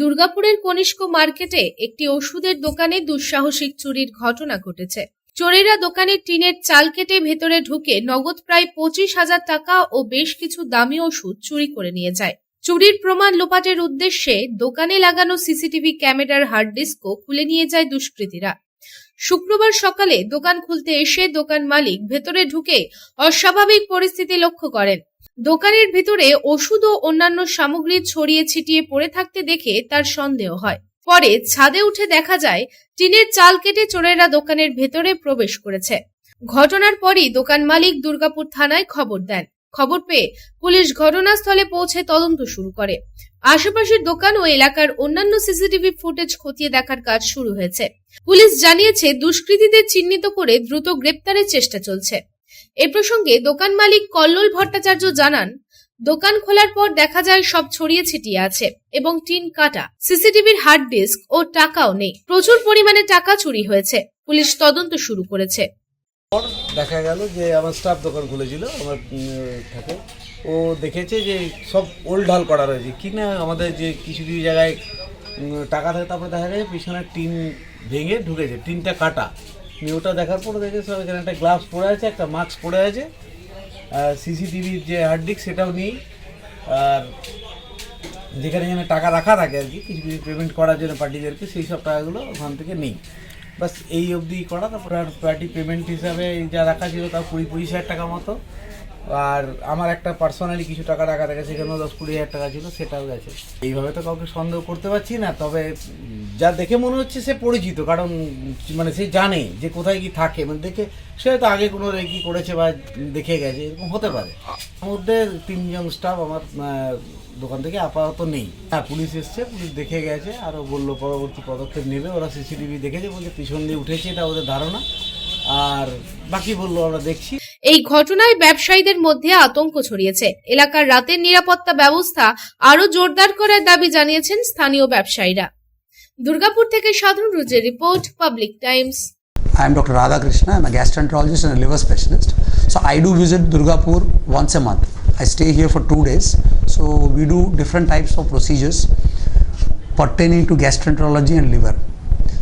দুর্গাপুরের কনিষ্ক মার্কেটে একটি ওষুধের দোকানে দুঃসাহসিক চুরির ঘটনা ঘটেছে। চোরেরা দোকানের টিনের চাল কেটে ভেতরে ঢুকে নগদ প্রায় পঁচিশ হাজার টাকা ও বেশ কিছু দামি ওষুধ চুরি করে নিয়ে যায়। চুরির প্রমাণ লোপাটের উদ্দেশ্যে দোকানে লাগানো সিসিটিভি ক্যামেরার হার্ড ডিস্কও খুলে নিয়ে যায় দুষ্কৃতীরা। শুক্রবার সকালে দোকান খুলতে এসে দোকান মালিক ভেতরে ঢুকে অস্বাভাবিক পরিস্থিতি লক্ষ্য করেন। দোকানের ভেতরে ওষুধ ও অন্যান্য সামগ্রী ছড়িয়ে ছিটিয়ে পড়ে থাকতে দেখে তার সন্দেহ হয়। পরে ছাদে উঠে দেখা যায়, টিনের চাল কেটে চোরেরা দোকানের ভেতরে প্রবেশ করেছে। ঘটনার পরই দোকান মালিক দুর্গাপুর থানায় খবর দেন। খবর পেয়ে পুলিশ ঘটনাস্থলে পৌঁছে তদন্ত শুরু করে। আশেপাশের দোকান ও এলাকার অন্যান্য সিসিটিভি ফুটেজ খতিয়ে দেখার কাজ শুরু হয়েছে। পুলিশ জানিয়েছে, দুষ্কৃতীদের চিহ্নিত করে দ্রুত গ্রেপ্তারের চেষ্টা চলছে। এ প্রসঙ্গে দোকান মালিক কল্লোল ভট্টাচার্য জানান, দোকান খোলার পর দেখা যায় সব ছড়িয়ে ছিটিয়ে আছে এবং টিন কাটা, সিসিটিভির হার্ড ডিস্ক ও টাকাও নেই। প্রচুর পরিমাণে টাকা চুরি হয়েছে। পুলিশ তদন্ত শুরু করেছে। পর দেখা গেল যে আমার স্টাফ দোকান খুলেছিল, আমার থাকে ও দেখেছে যে সব ওল্ড ঢাল করা রয়েছে। কি না আমাদের যে কিছু কিছু জায়গায় টাকা থাকে, তারপরে দেখা গেছে পিছনে টিন ভেঙে ঢুকেছে, টিনটা কাটা। নিয়ে ওটা দেখার পরে দেখে সব এখানে একটা গ্লাভস পরে আছে, একটা মাস্ক পরে আছে, আর সিসিটিভির যে হার্ড ডিস্ক সেটাও নেই। আর যেখানে যেখানে টাকা রাখা থাকে আর কি, কিছু কিছু পেমেন্ট করার জন্য পার্টিদেরকে, সেই সব টাকাগুলো ওখান থেকে নেই। বাস এই অবধি করা, তারপর আর পার্টি পেমেন্ট হিসাবে যা রাখা ছিল তাও কুড়ি, পঁচিশ হাজার টাকা মতো। আর আমার একটা পার্সোনালি কিছু টাকা রাখা থাকে, সেখানেও দশ কুড়ি হাজার টাকা ছিল, সেটাও গেছে। এইভাবে তো কাউকে সন্দেহ করতে পারছি না, তবে যা দেখে মনে হচ্ছে সে পরিচিত, কারণ মানে সে জানে যে কোথায় কি থাকে। মানে দেখে, সে হয়তো আগে কোনো রেকি করেছে বা দেখে গেছে, এরকম হতে পারে। মধ্যে তিনজন স্টাফ আমার দোকান থেকে আপাতত নেই। হ্যাঁ পুলিশ এসছে, পুলিশ দেখে গেছে, আরও বলল, পরবর্তী পদক্ষেপ নেবে। ওরা সিসিটিভি দেখেছে, বলছে পিছন দিয়ে উঠেছে, এটা ওদের ধারণা। আর বাকি বলল আমরা দেখছি এই ঘটনায় ব্যবসায়ীদের মধ্যে আতঙ্ক ছড়িয়েছে এলাকার রাতের নিরাপত্তা ব্যবস্থা আরও জোরদার করার দাবি জানিয়েছেন স্থানীয় ব্যবসায়ীরা দুর্গাপুর থেকে সাধারণ রুজের report public times I am Dr. Radhakrishna. I'm a gastroenterologist and a liver specialist. So I do visit Durgapur once a month. I stay here for two days. So we do different types of procedures pertaining to gastroenterology and liver.